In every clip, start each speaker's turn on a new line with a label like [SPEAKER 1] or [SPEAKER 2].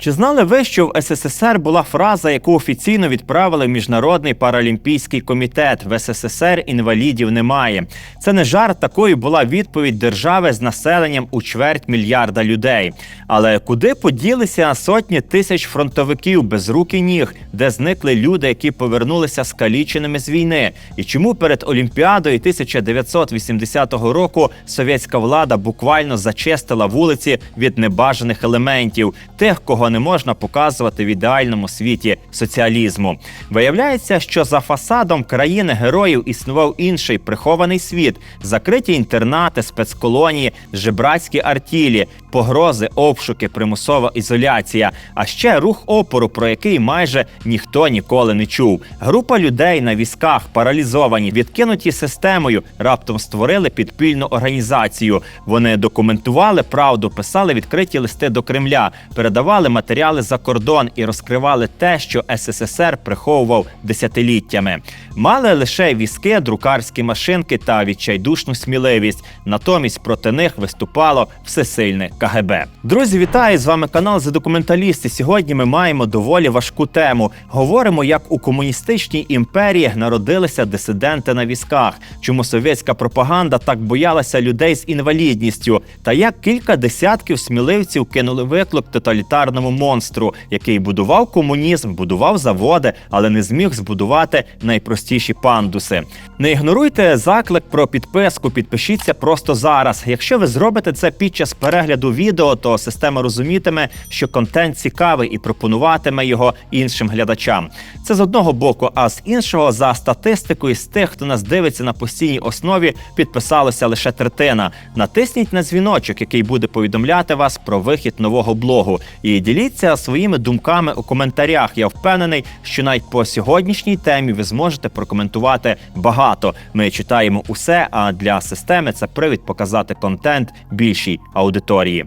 [SPEAKER 1] Чи знали ви, що в СССР була фраза, яку офіційно відправили в Міжнародний паралімпійський комітет в СССР інвалідів немає? Це не жарт, такою була відповідь держави з населенням у чверть мільярда людей. Але куди поділися сотні тисяч фронтовиків без рук і ніг, де зникли люди, які повернулися скаліченими з війни? І чому перед Олімпіадою 1980 року совєтська влада буквально зачистила вулиці від небажаних елементів, тих, кого не можна показувати в ідеальному світі соціалізму? Виявляється, що за фасадом країни героїв існував інший прихований світ, закриті інтернати, спецколонії, жебрацькі артілі, погрози, обшуки, примусова ізоляція, а ще рух опору, про який майже ніхто ніколи не чув. Група людей на візках, паралізовані, відкинуті системою, раптом створили підпільну організацію. Вони документували правду, писали відкриті листи до Кремля, передавали матеріали за кордон і розкривали те, що СССР приховував десятиліттями. Мали лише візки, друкарські машинки та відчайдушну сміливість. Натомість проти них виступало всесильне КГБ. Друзі, вітаю! З вами канал «За документалісти». Сьогодні ми маємо доволі важку тему. Говоримо, як у комуністичній імперії народилися дисиденти на візках, чому совєтська пропаганда так боялася людей з інвалідністю, та як кілька десятків сміливців кинули виклик тоталітарному монстру, який будував комунізм, будував заводи, але не зміг збудувати найпростіші пандуси. Не ігноруйте заклик про підписку, підпишіться просто зараз. Якщо ви зробите це під час перегляду відео, то система розумітиме, що контент цікавий і пропонуватиме його іншим глядачам. Це з одного боку, а з іншого, за статистикою, з тих, хто нас дивиться на постійній основі, підписалося лише третина. Натисніть на дзвіночок, який буде повідомляти вас про вихід нового блогу. І діліться своїми думками у коментарях. Я впевнений, що навіть по сьогоднішній темі ви зможете прокоментувати багато. Ми читаємо усе. А для системи це привід показати контент більшій аудиторії.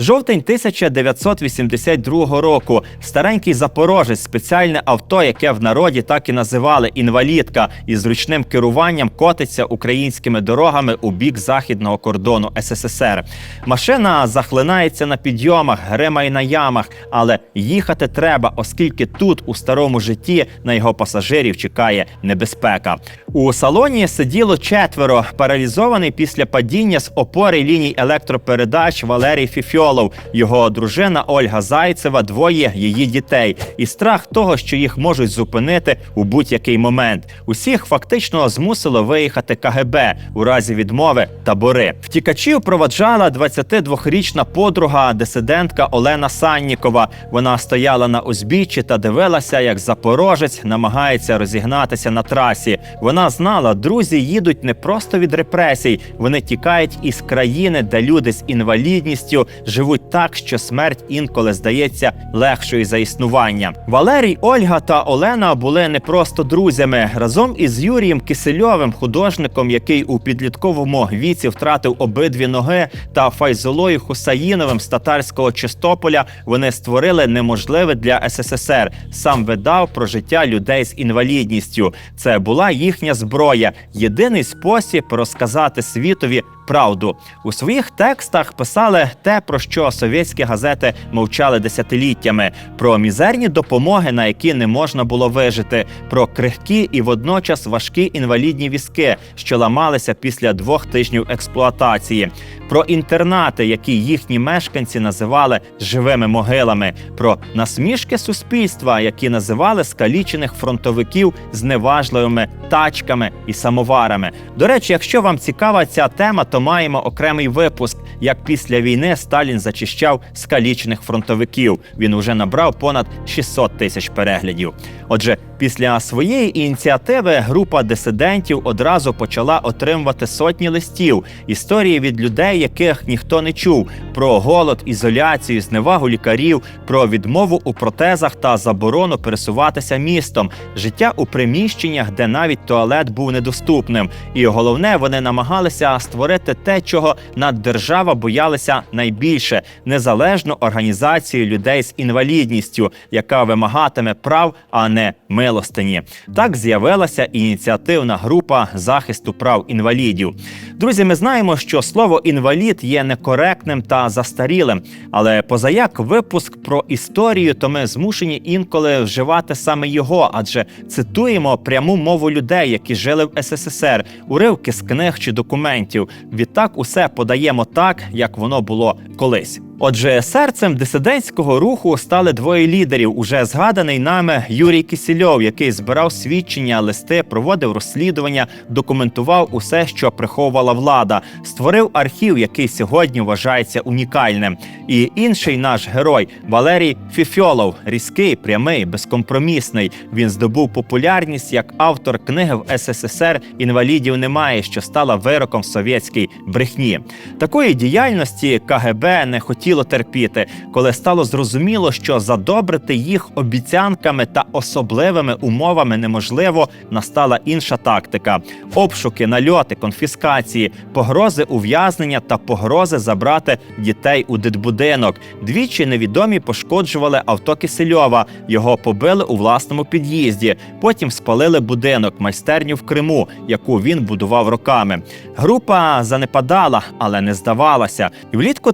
[SPEAKER 1] Жовтень 1982 року. Старенький запорожець, спеціальне авто, яке в народі так і називали інвалідка, із ручним керуванням котиться українськими дорогами у бік західного кордону СССР. Машина захлинається на підйомах, гримає на ямах, але їхати треба, оскільки тут, у старому житті, на його пасажирів чекає небезпека. У салоні сиділо четверо, паралізований після падіння з опори ліній електропередач Валерій Фіфьолов, його дружина Ольга Зайцева, двоє її дітей, і страх того, що їх можуть зупинити у будь-який момент. Усіх фактично змусило виїхати КГБ у разі відмови табори. Втікачів проваджала 22-річна подруга, дисидентка Олена Саннікова. Вона стояла на узбіччі та дивилася, як запорожець намагається розігнатися на трасі. Вона знала, друзі їдуть не просто від репресій, вони тікають із країни, де люди з інвалідністю живуть так, що смерть інколи здається легшою за існування. Валерій, Ольга та Олена були не просто друзями. Разом із Юрієм Кисельовим, художником, який у підлітковому віці втратив обидві ноги, та Файзолою Хусаїновим з татарського Чистополя, вони створили неможливе для СССР. Сам видав про життя людей з інвалідністю. Це була їхня зброя, єдиний спосіб розказати світові правду. У своїх текстах писали те, про що совєтські газети мовчали десятиліттями: про мізерні допомоги, на які не можна було вижити, про крихкі і водночас важкі інвалідні візки, що ламалися після двох тижнів експлуатації, про інтернати, які їхні мешканці називали живими могилами, про насмішки суспільства, які називали скалічених фронтовиків зневажливими тачками і самоварами. До речі, якщо вам цікава ця тема, то маємо окремий випуск, як після війни Сталін зачищав скалічених фронтовиків. Він уже набрав понад 600 тисяч переглядів. Отже, після своєї ініціативи група дисидентів одразу почала отримувати сотні листів, історії від людей, яких ніхто не чув, про голод, ізоляцію, зневагу лікарів, про відмову у протезах та заборону пересуватися містом, життя у приміщеннях, де навіть туалет був недоступним. І головне, вони намагалися створити зробити те, чого наддержава боялася найбільше незалежну організацію людей з інвалідністю, яка вимагатиме прав, а не милостині. Так з'явилася ініціативна група захисту прав інвалідів. Друзі, ми знаємо, що слово інвалід є некоректним та застарілим, але позаяк випуск про історію, то ми змушені інколи вживати саме його, адже цитуємо пряму мову людей, які жили в СССР, уривки з книг чи документів. Відтак усе подаємо так, як воно було колись. Отже, серцем дисидентського руху стали двоє лідерів. Уже згаданий нами Юрій Кисельов, який збирав свідчення, листи, проводив розслідування, документував усе, що приховувала влада, створив архів, який сьогодні вважається унікальним. І інший наш герой Валерій Фіфьолов, різкий, прямий, безкомпромісний. Він здобув популярність як автор книги в СССР Інвалідів немає, що стала вироком совєтській брехні. Такої діяльності КГБ не хотіло терпіти, коли стало зрозуміло, що задобрити їх обіцянками та особливими умовами неможливо. Настала інша тактика: обшуки, нальоти, конфіскації, погрози ув'язнення та погрози забрати дітей у дитбудинок. Двічі невідомі пошкоджували авто Кисельова. Його побили у власному під'їзді. Потім спалили будинок, майстерню в Криму, яку він будував роками. Група занепадала, але не здавалася. Влітку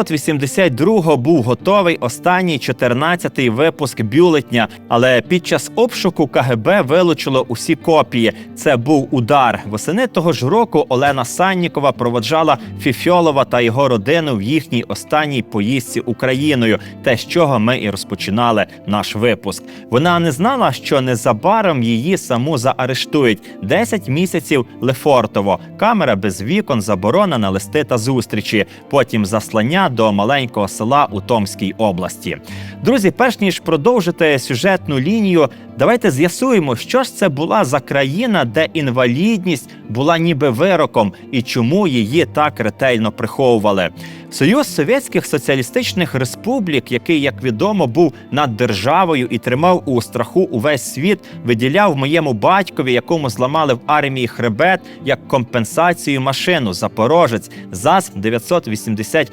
[SPEAKER 1] 1982-го був готовий останній 14-й випуск бюлетня. Але під час обшуку КГБ вилучило усі копії. Це був удар. Восени того ж року Олена Саннікова проводжала Фіфьолова та його родину в їхній останній поїздці Україною. Те, з чого ми і розпочинали наш випуск. Вона не знала, що незабаром її саму заарештують 10 місяців Лефортово. Камера без вікон, заборона на листи та зустрічі. Потім заслання до маленького села у Томській області. Друзі, перш ніж продовжити сюжетну лінію, давайте з'ясуємо, що ж це була за країна, де інвалідність була ніби вироком, і чому її так ретельно приховували. Союз Совєтських Соціалістичних Республік, який, як відомо, був над державою і тримав у страху увесь світ, виділяв моєму батькові, якому зламали в армії хребет, як компенсацію машину Запорожець ЗАЗ 986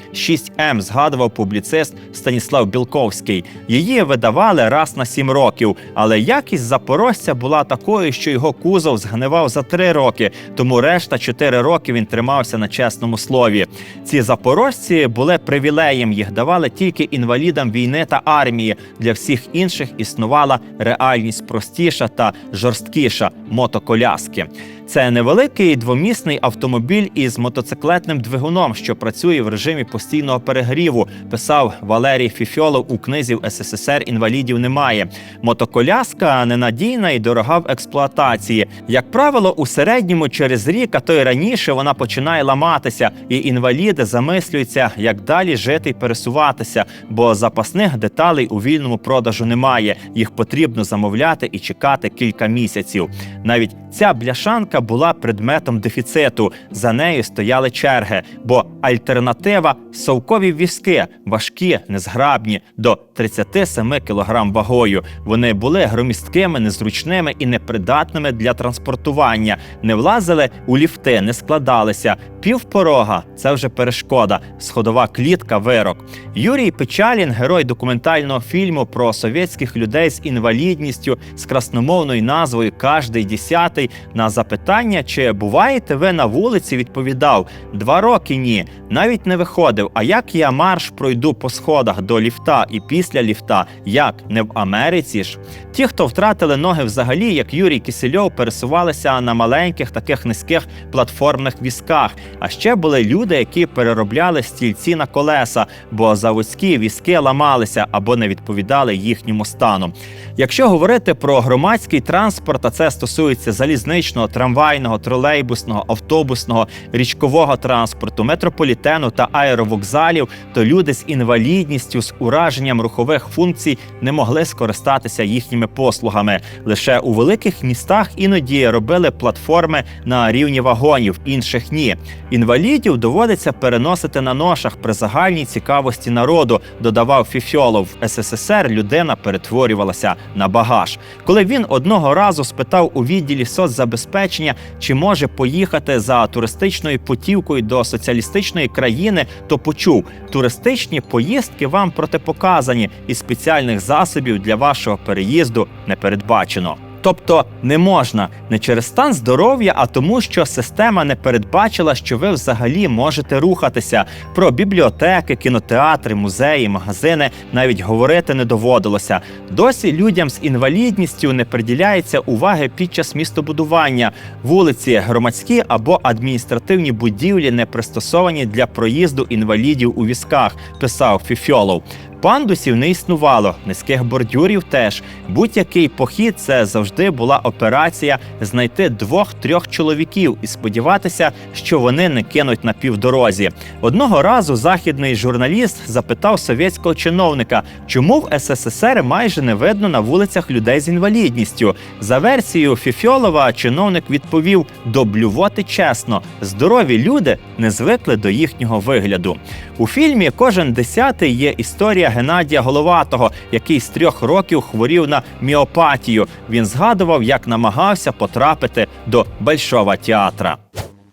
[SPEAKER 1] М. Згадував публіцист Станіслав Білковський. Її видавали раз на сім років, але якість запорожця була такою, що його кузов згнивав за три роки, тому решта чотири роки він тримався на чесному слові. Ці запорожці були привілеєм, їх давали тільки інвалідам війни та армії. Для всіх інших існувала реальність простіша та жорсткіша мотоколяски. Це невеликий двомісний автомобіль із мотоциклетним двигуном, що працює в режимі постійного перегріву. Писав Валерій Фіфьолов у книзі в СССР інвалідів немає. Мотоколяска ненадійна і дорога в експлуатації. Як правило, у середньому через рік, а то й раніше вона починає ламатися, і інваліди замислюються, як далі жити і пересуватися, бо запасних деталей у вільному продажу немає. Їх потрібно замовляти і чекати кілька місяців. Навіть ця бляшанка була предметом дефіциту. За нею стояли черги, бо альтернатива совкові візки, важкі, незграбні, до 37 кг вагою. Вони були громісткими, незручними і непридатними для транспортування, не влазили у ліфти, не складалися. Півпорога це вже перешкода, сходова клітка, вирок. Юрій Печалін, герой документального фільму про совєтських людей з інвалідністю з красномовною назвою Кожний десятий на запитання, чи буваєте ви на вулиці, відповідав: два роки ні, навіть не виходив. А як я марш пройду по сходах до ліфта і після ліфта, як не в Америці ж? Ті, хто втратили ноги взагалі, як Юрій Кисельов, пересувалися на маленьких таких низьких платформних візках. А ще були люди, які переробляли стільці на колеса, бо заводські візки ламалися або не відповідали їхньому стану. Якщо говорити про громадський транспорт, а це стосується залізничного, трамвайного, тролейбусного, автобусного, річкового транспорту, метрополітену та аеровокзалів, то люди з інвалідністю з ураженням рухових функцій не могли скористатися їхніми послугами. Лише у великих містах іноді робили платформи на рівні вагонів, інших ні. Інвалідів доводиться переносити на ношах при загальній цікавості народу, додавав Фіфьолов. В СССР людина перетворювалася на багаж. Коли він одного разу спитав у відділі соцзабезпечення, забезпечення, чи може поїхати за туристичною путівкою до соціалістичної країни, то почув, туристичні поїздки вам протипоказані, і спеціальних засобів для вашого переїзду не передбачено. Тобто не можна не через стан здоров'я, а тому, що система не передбачила, що ви взагалі можете рухатися. Про бібліотеки, кінотеатри, музеї, магазини навіть говорити не доводилося. Досі людям з інвалідністю не приділяється уваги під час містобудування. Вулиці, громадські або адміністративні будівлі не пристосовані для проїзду інвалідів у візках, писав Фіфьолов. Пандусів не існувало, низьких бордюрів теж. Будь-який похід це завжди була операція знайти двох-трьох чоловіків і сподіватися, що вони не кинуть на півдорозі. Одного разу західний журналіст запитав совєтського чиновника, чому в СССР майже не видно на вулицях людей з інвалідністю. За версією Фіфьолова, чиновник відповів: до блювоти чесно, здорові люди не звикли до їхнього вигляду. У фільмі кожен десятий є історія Геннадія Головатого, який з трьох років хворів на міопатію. Він згадував, як намагався потрапити до Большого театра.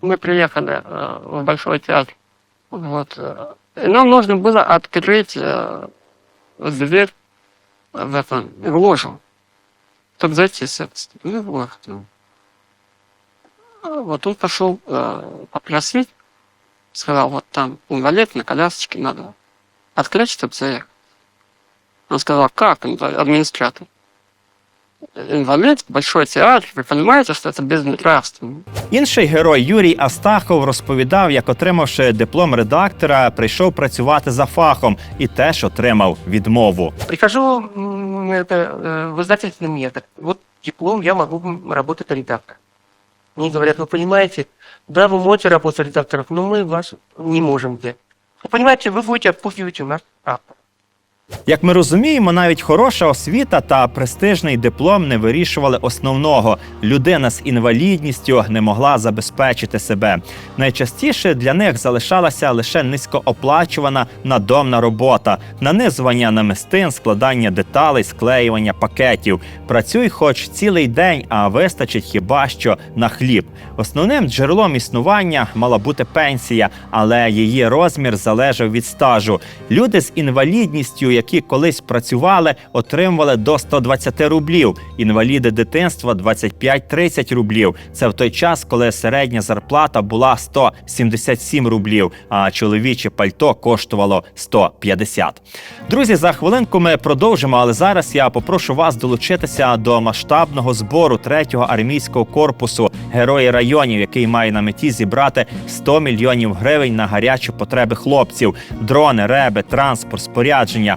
[SPEAKER 2] Мы приехали э, в Большой театр. Вот. э, и нам нужно было открыть э, дверь в, это, в ложу, чтобы зайти, собственно. Ну, вот. А Вот он пошел э, попросить, сказал, вот там инвалид на колясочке надо открыть, чтобы заехать. Он сказал, как инвалид? администратор? Инвалид, большой театр, вы понимаете, что это безнравственно.
[SPEAKER 1] Інший герой Юрій Астахов розповідав, як отримавши диплом редактора, прийшов працювати за фахом і теж отримав відмову.
[SPEAKER 3] Прихожу м, это, э, в издательственный метр. Вот диплом, я могу м, работать редактором. Мне говорят, вы понимаете, да, вы можете работать редактором, но мы вас не можем взять. Вы понимаете, вы будете отпугивать у нас автор.
[SPEAKER 1] Як ми розуміємо, навіть хороша освіта та престижний диплом не вирішували основного. Людина з інвалідністю не могла забезпечити себе. Найчастіше для них залишалася лише низькооплачувана надомна робота, нанизування намистин, складання деталей, склеювання пакетів. Працюй хоч цілий день, а вистачить хіба що на хліб. Основним джерелом існування мала бути пенсія, але її розмір залежав від стажу. Люди з інвалідністю, які колись працювали, отримували до 120 рублів. Інваліди дитинства 25-30 рублів. Це в той час, коли середня зарплата була 177 рублів, а чоловіче пальто коштувало 150. Друзі, за хвилинку ми продовжимо, але зараз я попрошу вас долучитися до масштабного збору 3-го армійського корпусу Герої районів, який має на меті зібрати 100 мільйонів гривень на гарячі потреби хлопців, дрони, реби, транспорт, спорядження.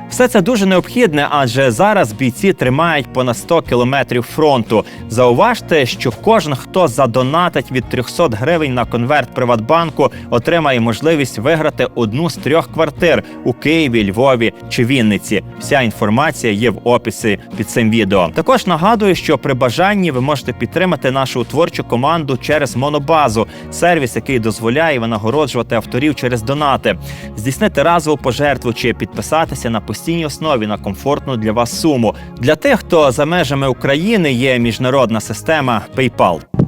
[SPEAKER 1] Все це дуже необхідне, адже зараз бійці тримають понад 100 кілометрів фронту. Зауважте, що кожен, хто задонатить від 300 гривень на конверт Приватбанку, отримає можливість виграти одну з трьох квартир у Києві, Львові чи Вінниці. Вся інформація є в описі під цим відео. Також нагадую, що при бажанні ви можете підтримати нашу творчу команду через Монобазу, сервіс, який дозволяє винагороджувати авторів через донати, здійснити разову пожертву чи підписатися на постійній основі на комфортну для вас суму. Для тих, хто за межами України є міжнародна система PayPal.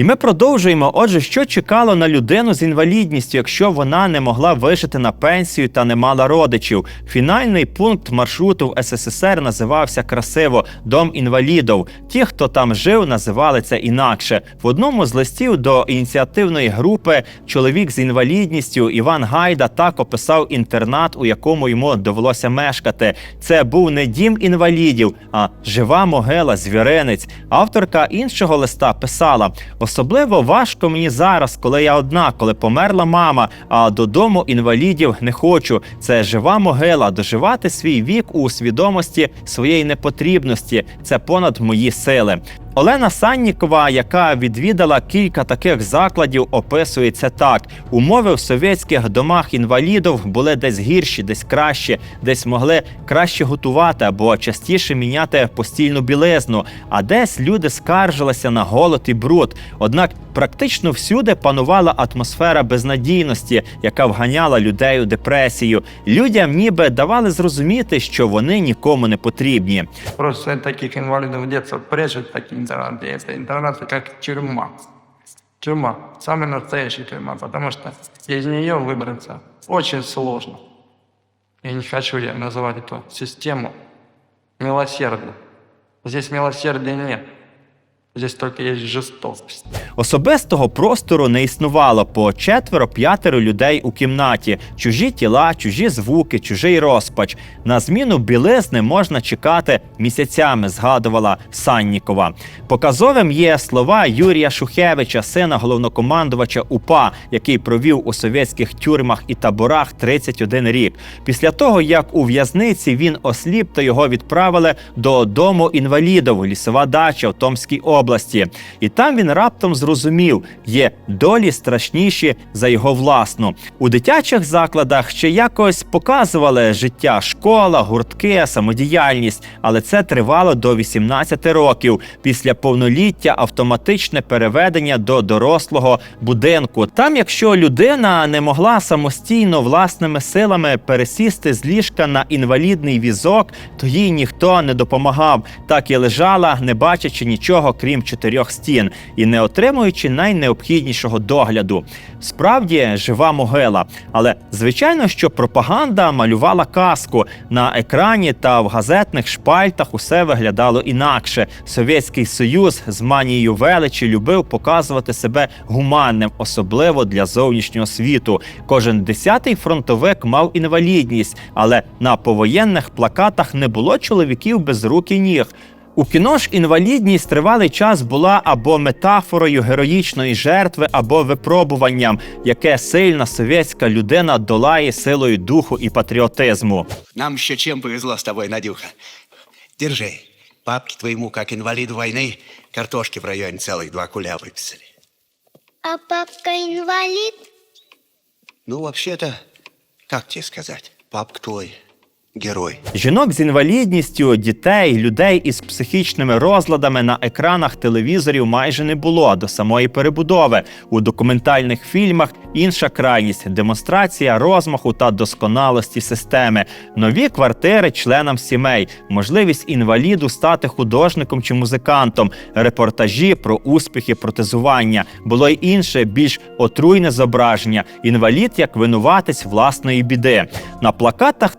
[SPEAKER 1] І ми продовжуємо. Отже, що чекало на людину з інвалідністю, якщо вона не могла вижити на пенсію та не мала родичів. Фінальний пункт маршруту в СССР називався красиво Дом інвалідів. Ті, хто там жив, називали це інакше. В одному з листів до ініціативної групи чоловік з інвалідністю Іван Гайда так описав інтернат, у якому йому довелося мешкати. Це був не дім інвалідів, а жива могила, звіринець. Авторка іншого листа писала: особливо важко мені зараз, коли я одна, коли померла мама, а додому інвалідів не хочу. Це жива могила. Доживати свій вік у свідомості своєї непотрібності. Це понад мої сили. Олена Саннікова, яка відвідала кілька таких закладів, описує це так: умови в совєтських домах інвалідів були десь гірші, десь кращі, десь могли краще готувати або частіше міняти постільну білизну, а десь люди скаржилися на голод і бруд. Однак практично всюди панувала атмосфера безнадійності, яка вганяла людей у депресію. Людям ніби давали зрозуміти, що вони нікому не потрібні.
[SPEAKER 4] Просто таких инвалидов детства прячут, такие интернат. Это интернат как тюрьма. Тюрьма. Самая настоящая тюрьма, потому что из нее выбраться очень сложно. Я не хочу я называть эту систему милосердной. Здесь милосердия нет. Здесь только есть жестокость.
[SPEAKER 1] Особистого простору не існувало по четверо-п'ятеро людей у кімнаті, чужі тіла, чужі звуки, чужий розпач. На зміну білизни можна чекати місяцями, згадувала Саннікова. Показовим є слова Юрія Шухевича, сина головнокомандувача УПА, який провів у совєтських тюрмах і таборах 31 рік. Після того, як у в'язниці він осліп, то його відправили до дому інвалідів, лісова дача в Томській області. І там він раптом зрозумів, є долі страшніші за його власну. У дитячих закладах ще якось показували життя, школа, гуртки, самодіяльність, але це тривало до 18 років. Після повноліття автоматичне переведення до дорослого будинку. Там, якщо людина не могла самостійно власними силами пересісти з ліжка на інвалідний візок, то їй ніхто не допомагав. Так і лежала, не бачачи нічого, крім чотирьох стін, і не отримуючи найнеобхіднішого догляду. Справді жива могила. Але звичайно, що пропаганда малювала казку на екрані та в газетних шпальтах усе виглядало інакше. Совєтський Союз з манією величі любив показувати себе гуманним, особливо для зовнішнього світу. Кожен десятий фронтовик мав інвалідність, але на повоєнних плакатах не було чоловіків без рук і ніг. У кіно ж інвалідність тривалий час була або метафорою героїчної жертви, або випробуванням, яке сильна совєтська людина долає силою духу і патріотизму.
[SPEAKER 5] Нам еще чем повезло с тобой, Надюха. Держи. Папке твоему, как инвалиду войны, картошки в районе целых два куля выписали.
[SPEAKER 6] А папка инвалид?
[SPEAKER 5] Ну, вообще-то, как тебе сказать, папка твой герой.
[SPEAKER 1] Жінок з інвалідністю, дітей, людей із психічними розладами на екранах телевізорів майже не було до самої перебудови. У документальних фільмах інша крайність демонстрація розмаху та досконалості системи, нові квартири членам сімей, можливість інваліду стати художником чи музикантом, репортажі про успіхи протезування. Було й інше, більш отруйне зображення. Інвалід як винуватець власної біди. На плакатах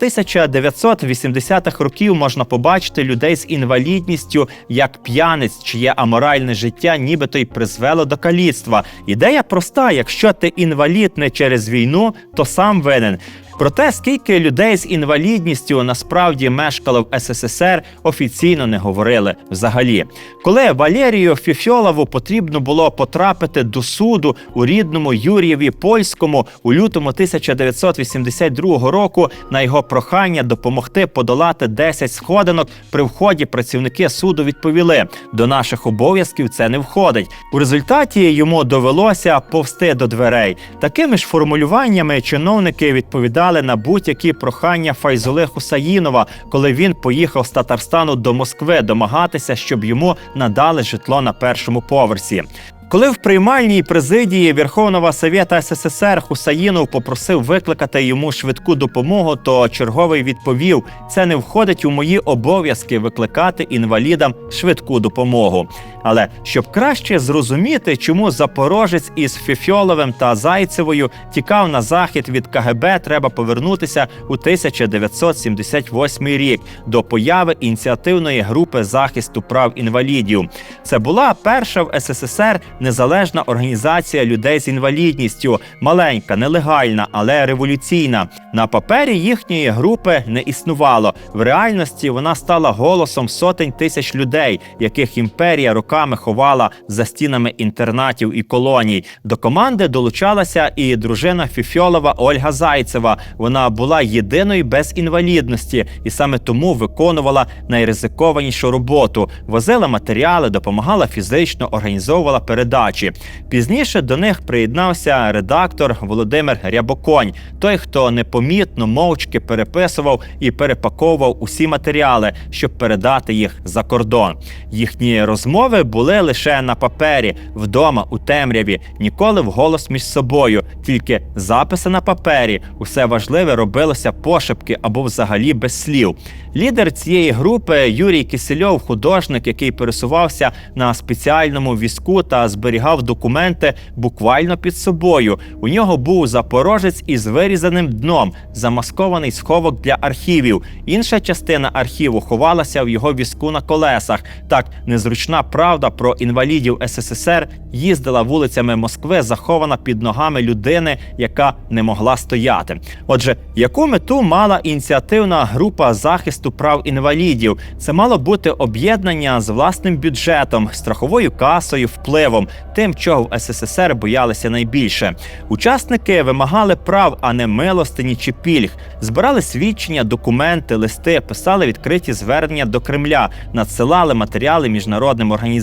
[SPEAKER 1] 1980-х років можна побачити людей з інвалідністю як п'яниць, чиє аморальне життя нібито й призвело до каліцтва. Ідея проста: якщо ти інвалід не через війну, то сам винен. Про те, скільки людей з інвалідністю насправді мешкало в СССР, офіційно не говорили взагалі. Коли Валерію Фіфьолову потрібно було потрапити до суду у рідному Юрієві Польському у лютому 1982 року, на його прохання допомогти подолати 10 сходинок, при вході працівники суду відповіли: до наших обов'язків це не входить. У результаті йому довелося повсти до дверей. Такими ж формулюваннями чиновники відповідали на будь-які прохання Файзули Хусаїнова, коли він поїхав з Татарстану до Москви домагатися, щоб йому надали житло на першому поверсі. Коли в приймальній президії Верховного Совєта СССР Хусаїнов попросив викликати йому швидку допомогу, то черговий відповів: це не входить у мої обов'язки викликати інвалідам швидку допомогу. Але щоб краще зрозуміти, чому запорожець із Фіфьоловим та Зайцевою тікав на захід від КГБ, треба повернутися у 1978 рік до появи ініціативної групи захисту прав інвалідів. Це була перша в СССР незалежна організація людей з інвалідністю, маленька, нелегальна, але революційна. На папері їхньої групи не існувало. В реальності вона стала голосом сотень тисяч людей, яких імперія роками ховала за стінами інтернатів і колоній. До команди долучалася і дружина Фіфьолова Ольга Зайцева. Вона була єдиною без інвалідності і саме тому виконувала найризикованішу роботу. Возила матеріали, допомагала фізично, організовувала передачі. Пізніше до них приєднався редактор Володимир Рябоконь, той, хто непомітно мовчки переписував і перепаковував усі матеріали, щоб передати їх за кордон. Їхні розмови були лише на папері, вдома у темряві, ніколи вголос між собою, тільки записи на папері. Усе важливе робилося пошепки або взагалі без слів. Лідер цієї групи Юрій Кисельов, художник, який пересувався на спеціальному візку та зберігав документи буквально під собою. У нього був запорожець із вирізаним дном, замаскований сховок для архівів. Інша частина архіву ховалася в його візку на колесах. Так, незручна правда про інвалідів СССР їздила вулицями Москви, захована під ногами людини, яка не могла стояти. Отже, яку мету мала ініціативна група захисту прав інвалідів? Це мало бути об'єднання з власним бюджетом, страховою касою, впливом, тим, чого в СССР боялися найбільше. Учасники вимагали прав, а не милостині чи пільг. Збирали свідчення, документи, листи, писали відкриті звернення до Кремля, надсилали матеріали міжнародним організаціям,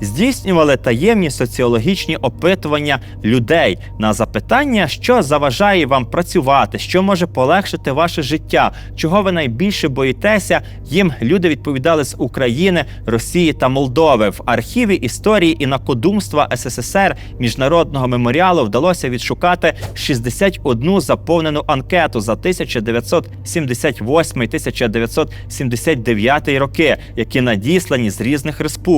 [SPEAKER 1] здійснювали таємні соціологічні опитування людей на запитання, що заважає вам працювати, що може полегшити ваше життя, чого ви найбільше боїтеся. Їм люди відповідали з України, Росії та Молдови. В архіві історії і накодумства СССР міжнародного меморіалу вдалося відшукати 61 заповнену анкету за 1978-1979 роки, які надіслані з різних республік.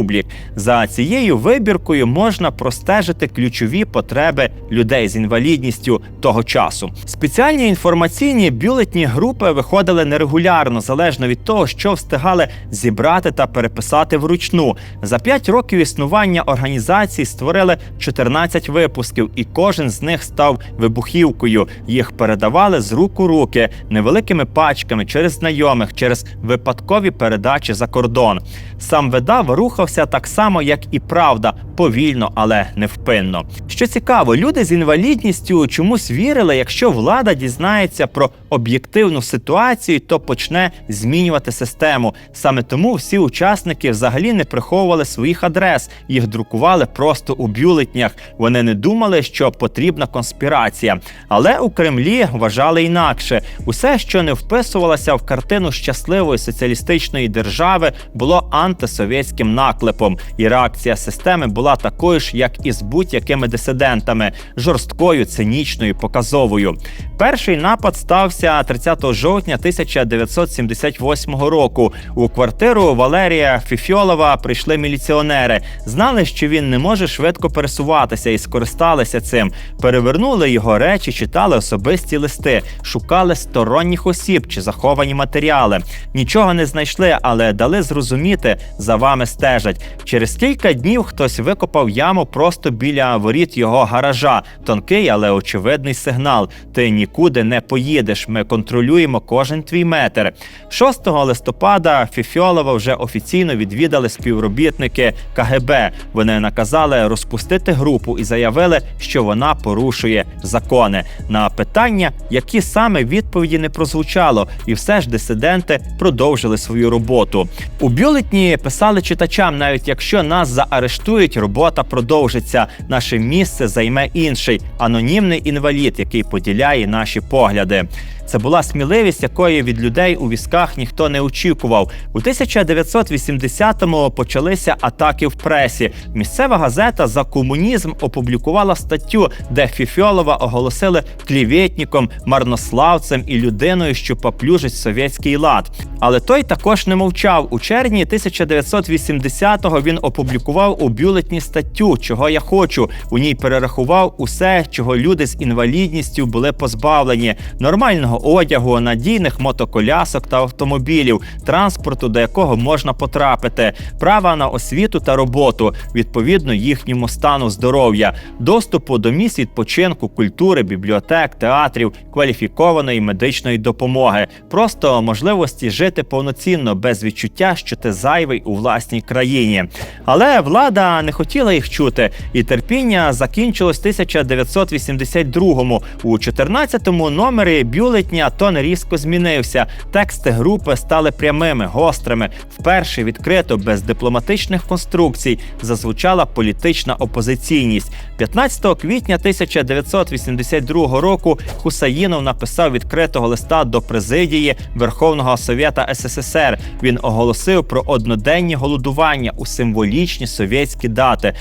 [SPEAKER 1] За цією вибіркою можна простежити ключові потреби людей з інвалідністю того часу. Спеціальні інформаційні бюлетні групи виходили нерегулярно, залежно від того, що встигали зібрати та переписати вручну. За 5 років існування організації створили 14 випусків, і кожен з них став вибухівкою. Їх передавали з рук у руки невеликими пачками через знайомих, через випадкові передачі за кордон. Сам видав рухався так само, як і правда, повільно, але невпинно. Що цікаво, люди з інвалідністю чомусь вірили, якщо влада дізнається про об'єктивну ситуацію, то почне змінювати систему. Саме тому всі учасники взагалі не приховували своїх адрес, їх друкували просто у бюлетнях. Вони не думали, що потрібна конспірація. Але у Кремлі вважали інакше. Усе, що не вписувалося в картину щасливої соціалістичної держави, було антисовєтським наклепом, і реакція системи була такою ж, як і з будь-якими дисидентами, жорсткою, цинічною, показовою. Перший напад стався 30 жовтня 1978 року. У квартиру Валерія Фіфьолова прийшли міліціонери. Знали, що він не може швидко пересуватися, і скористалися цим. Перевернули його речі, читали особисті листи, шукали сторонніх осіб чи заховані матеріали. Нічого не знайшли, але дали зрозуміти, за вами стежать. Через кілька днів хтось викопав яму просто біля воріт його гаража. Тонкий, але очевидний сигнал. Ти нікуди не поїдеш. Ми контролюємо кожен твій метр. 6 листопада Фіфьолова вже офіційно відвідали співробітники КГБ. Вони наказали розпустити групу і заявили, що вона порушує закони. На питання, які саме відповіді не прозвучало, і все ж дисиденти продовжили свою роботу. У бюлетні писали читачам, навіть якщо нас заарештують, робота продовжиться. Наше місце займе інший анонімний інвалід, який поділяє наші погляди. Це була сміливість, якої від людей у візках ніхто не очікував. У 1980-му почалися атаки в пресі. Місцева газета за комунізм опублікувала статтю, де Фіфьолова оголосили клівєтніком, марнославцем і людиною, що поплюжить совєтський лад. Але той також не мовчав. У червні 1980-го він опублікував у бюлетні статтю Чого я хочу. У ній перерахував усе, чого люди з інвалідністю були позбавлені: нормального одягу, надійних мотоколясок та автомобілів, транспорту, до якого можна потрапити, права на освіту та роботу, відповідно їхньому стану здоров'я, доступу до місць відпочинку, культури, бібліотек, театрів, кваліфікованої медичної допомоги, просто можливості жити повноцінно без відчуття, що ти зайвий у власній країні. Але влада не хотіла їх чути, і терпіння закінчилось в 1982-му. У 14-му номері бюлетня квітня тон різко змінився. Тексти групи стали прямими, гострими. Вперше відкрито без дипломатичних конструкцій зазвучала політична опозиційність. 15 квітня 1982 року Хусаїнов написав відкритого листа до президії Верховного Совєта СССР. Він оголосив про одноденні голодування у символічні совєтські дати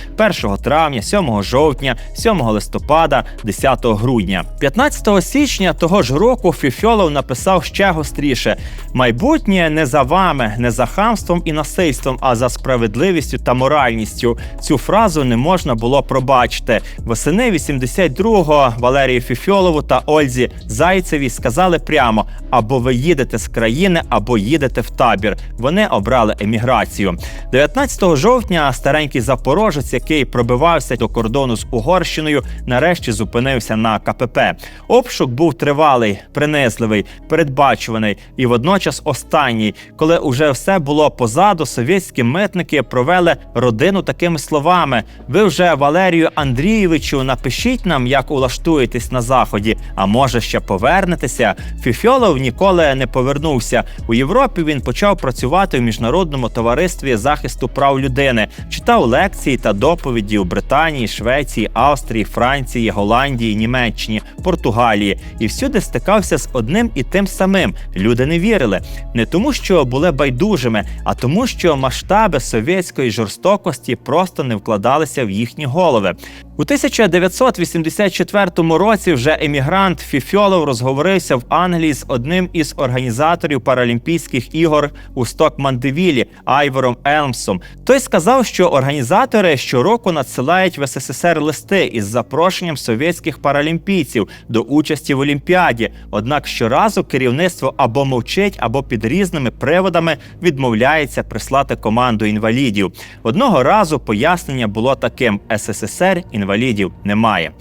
[SPEAKER 1] 1 травня, 7 жовтня, 7 листопада, 10 грудня. 15 січня того ж року Фіфьолов написав ще гостріше: майбутнє не за вами, не за хамством і насильством, а за справедливістю та моральністю. Цю фразу не можна було пробачити. Восени 82-го Валерію Фіфьолову та Ользі Зайцевій сказали прямо: або ви їдете з країни, або їдете в табір. Вони обрали еміграцію. 19 жовтня старенький запорожець, який пробивався до кордону з Угорщиною, нарешті зупинився на КПП. Обшук був тривалий, принизливий, передбачуваний і водночас останній, коли уже все було позаду. Совєтські митники провели родину такими словами: ви вже Валерію Андрійовичу напишіть нам, як улаштуєтесь на заході. А може ще повернетеся? Фіфьолов ніколи не повернувся. У Європі він почав працювати в міжнародному товаристві захисту прав людини, читав лекції та доповіді у Британії, Швеції, Австрії, Франції, Голландії, Німеччині, Португалії і всюди стикався з одним і тим самим. Люди не вірили не тому, що були байдужими, а тому, що масштаби совєтської жорстокості просто не вкладалися в їхні голови. У 1984 році вже емігрант Фіфьолов розговорився в Англії з одним із організаторів Паралімпійських ігор у Стокмандевілі Айвором Елмсом. Той сказав, що організатори щороку надсилають в СССР листи із запрошенням совєтських паралімпійців до участі в Олімпіаді. Однак щоразу керівництво або мовчить, або під різними приводами відмовляється прислати команду інвалідів. Одного разу пояснення було таким: СССР інвалідів немає.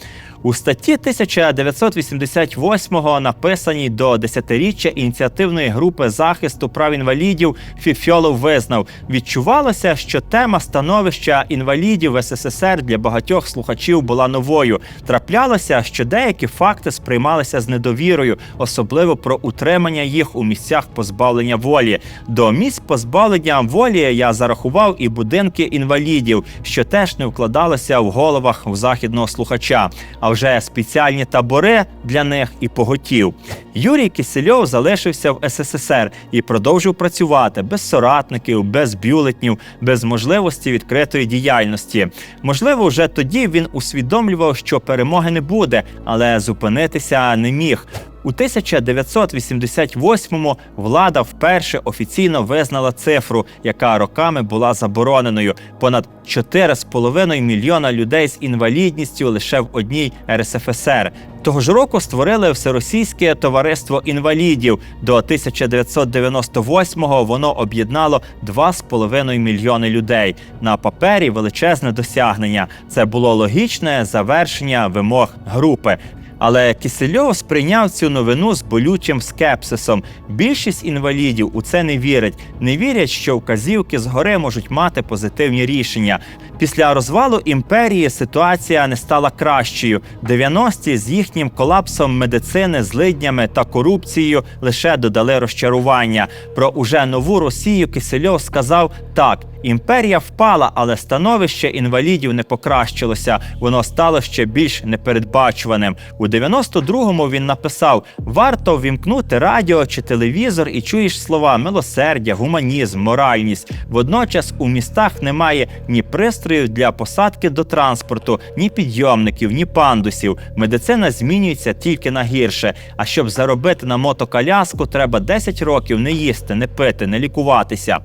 [SPEAKER 1] У статті 1988-го, написаній до 10-річчя ініціативної групи захисту прав інвалідів Фіфьолов визнав, відчувалося, що тема становища інвалідів в СССР для багатьох слухачів була новою. Траплялося, що деякі факти сприймалися з недовірою, особливо про утримання їх у місцях позбавлення волі. До місць позбавлення волі я зарахував і будинки інвалідів, що теж не вкладалося в головах західного слухача. А вже спеціальні табори для них і поготів. Юрій Кисельов залишився в СССР і продовжив працювати без соратників, без бюлетнів, без можливості відкритої діяльності. Можливо, вже тоді він усвідомлював, що перемоги не буде, але зупинитися не міг. У 1988-му влада вперше офіційно визнала цифру, яка роками була забороненою. Понад 4,5 мільйона людей з інвалідністю лише в одній РСФСР. Того ж року створили Всеросійське товариство інвалідів. До 1998-го воно об'єднало 2,5 мільйони людей. На папері величезне досягнення. Це було логічне завершення вимог групи. Але Кисельов сприйняв цю новину з болючим скепсисом. Більшість інвалідів у це не вірять. Не вірять, що вказівки згори можуть мати позитивні рішення. Після розвалу імперії ситуація не стала кращою. 90-ті з їхнім колапсом медицини, злиднями та корупцією лише додали розчарування. Про уже нову Росію Кисельов сказав так. Імперія впала, але становище інвалідів не покращилося. Воно стало ще більш непередбачуваним. У 92-му він написав: варто ввімкнути радіо чи телевізор і чуєш слова милосердя, гуманізм, моральність. Водночас у містах немає ні пристроїв для посадки до транспорту, ні підйомників, ні пандусів. Медицина змінюється тільки на гірше. А щоб заробити на мотоколяску, треба 10 років не їсти, не пити, не лікуватися.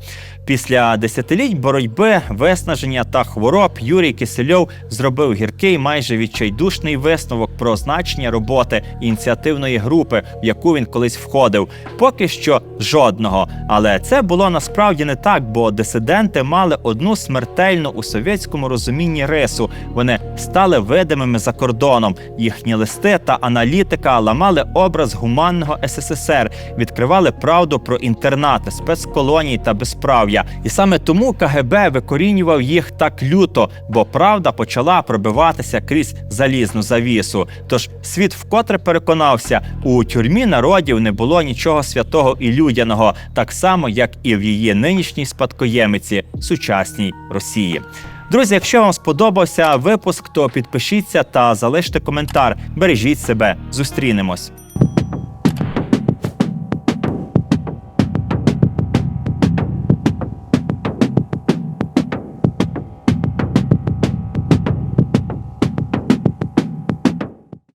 [SPEAKER 1] Після десятиліть боротьби, виснаження та хвороб Юрій Кисельов зробив гіркий, майже відчайдушний висновок про значення роботи ініціативної групи, в яку він колись входив. Поки що жодного. Але це було насправді не так, бо дисиденти мали одну смертельну у совєтському розумінні рису. Вони стали видимими за кордоном. Їхні листи та аналітика ламали образ гуманного СССР, відкривали правду про інтернати, спецколонії та безправ'я. І саме тому КГБ викорінював їх так люто? Бо правда почала пробиватися крізь залізну завісу. Тож світ вкотре переконався, у тюрмі народів не було нічого святого і людяного, так само як і в її нинішній спадкоємиці сучасній Росії. Друзі, якщо вам сподобався випуск, то підпишіться та залиште коментар. Бережіть себе, зустрінемось.